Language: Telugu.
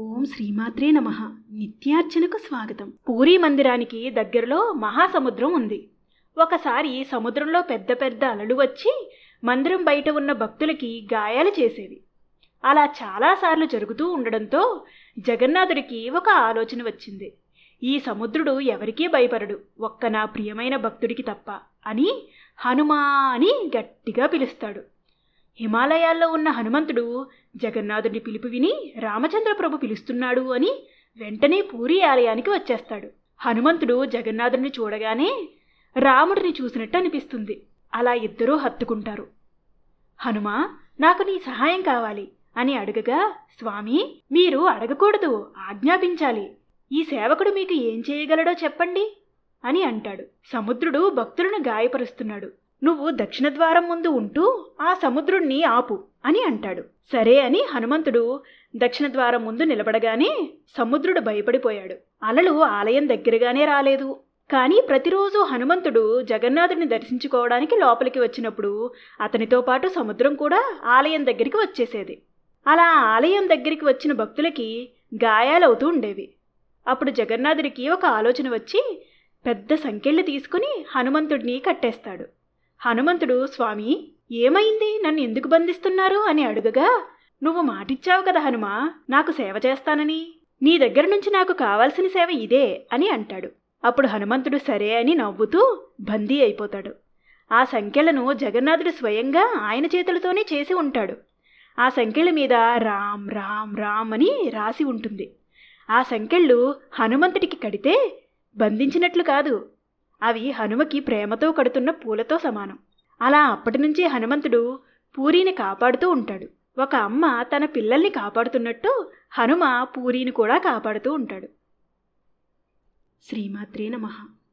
ఓం శ్రీమాత్రే నమ. నిత్యార్చనకు స్వాగతం. పూరీ మందిరానికి దగ్గరలో మహాసముద్రం ఉంది. ఒకసారి సముద్రంలో పెద్ద పెద్ద అలలు వచ్చి మందిరం బయట ఉన్న భక్తులకి గాయాలు చేసేవి. అలా చాలాసార్లు జరుగుతూ ఉండడంతో జగన్నాథుడికి ఒక ఆలోచన వచ్చింది. ఈ సముద్రుడు ఎవరికీ భయపడడు. ఒక్క నా ప్రియమైన భక్తుడికి తప్ప అని హనుమా అని గట్టిగా పిలుస్తాడు. హిమాలయాల్లో ఉన్న హనుమంతుడు జగన్నాథుడి పిలుపు విని రామచంద్ర ప్రభు పిలుస్తున్నాడు అని వెంటనే పూరి ఆలయానికి వచ్చేస్తాడు. హనుమంతుడు జగన్నాథుడిని చూడగానే రాముడిని చూసినట్టు అనిపిస్తుంది. అలా ఇద్దరూ హత్తుకుంటారు. హనుమా నాకు నీ సహాయం కావాలి అని అడగగా స్వామి మీరు అడగకూడదు ఆజ్ఞాపించాలి. ఈ సేవకుడు మీకు ఏం చేయగలడో చెప్పండి అని అంటాడు. సముద్రుడు భక్తులను గాయపరుస్తున్నాడు. నువ్వు దక్షిణ ద్వారం ముందు ఉంటూ ఆ సముద్రుణ్ణి ఆపు అని అంటాడు. సరే అని హనుమంతుడు దక్షిణ ద్వారం ముందు నిలబడగానే సముద్రుడు భయపడిపోయాడు. అలలు ఆలయం దగ్గరగానే రాలేదు. కానీ ప్రతిరోజు హనుమంతుడు జగన్నాథుడిని దర్శించుకోవడానికి లోపలికి వచ్చినప్పుడు అతనితో పాటు సముద్రం కూడా ఆలయం దగ్గరికి వచ్చేసేది. అలా ఆలయం దగ్గరికి వచ్చిన భక్తులకి గాయాలవుతూ ఉండేవి. అప్పుడు జగన్నాథుడికి ఒక ఆలోచన వచ్చి పెద్ద సంకెళ్ళు తీసుకుని హనుమంతుడిని కట్టేస్తాడు. హనుమంతుడు స్వామి ఏమైంది? నన్ను ఎందుకు బంధిస్తున్నారు? అని అడుగగా నువ్వు మాటిచ్చావు కదా హనుమా నాకు సేవ చేస్తానని. నీ దగ్గర నుంచి నాకు కావాల్సిన సేవ ఇదే అని అంటాడు. అప్పుడు హనుమంతుడు సరే అని నవ్వుతూ బందీ అయిపోతాడు. ఆ సంఖ్యలను జగన్నాథుడు స్వయంగా ఆయన చేతులతోనే చేసి ఉంటాడు. ఆ సంఖ్యల మీద రామ్ రామ్ రామ్ అని రాసి ఉంటుంది. ఆ సంఖ్యళ్ళు హనుమంతుడికి కడితే బంధించినట్లు కాదు. అవి హనుమకి ప్రేమతో కడుతున్న పూలతో సమానం. అలా అప్పటి నుంచి హనుమంతుడు పూరీని కాపాడుతూ ఉంటాడు. ఒక అమ్మ తన పిల్లల్ని కాపాడుతున్నట్టు హనుమ పూరీని కూడా కాపాడుతూ ఉంటాడు. శ్రీమాత్రే నమః.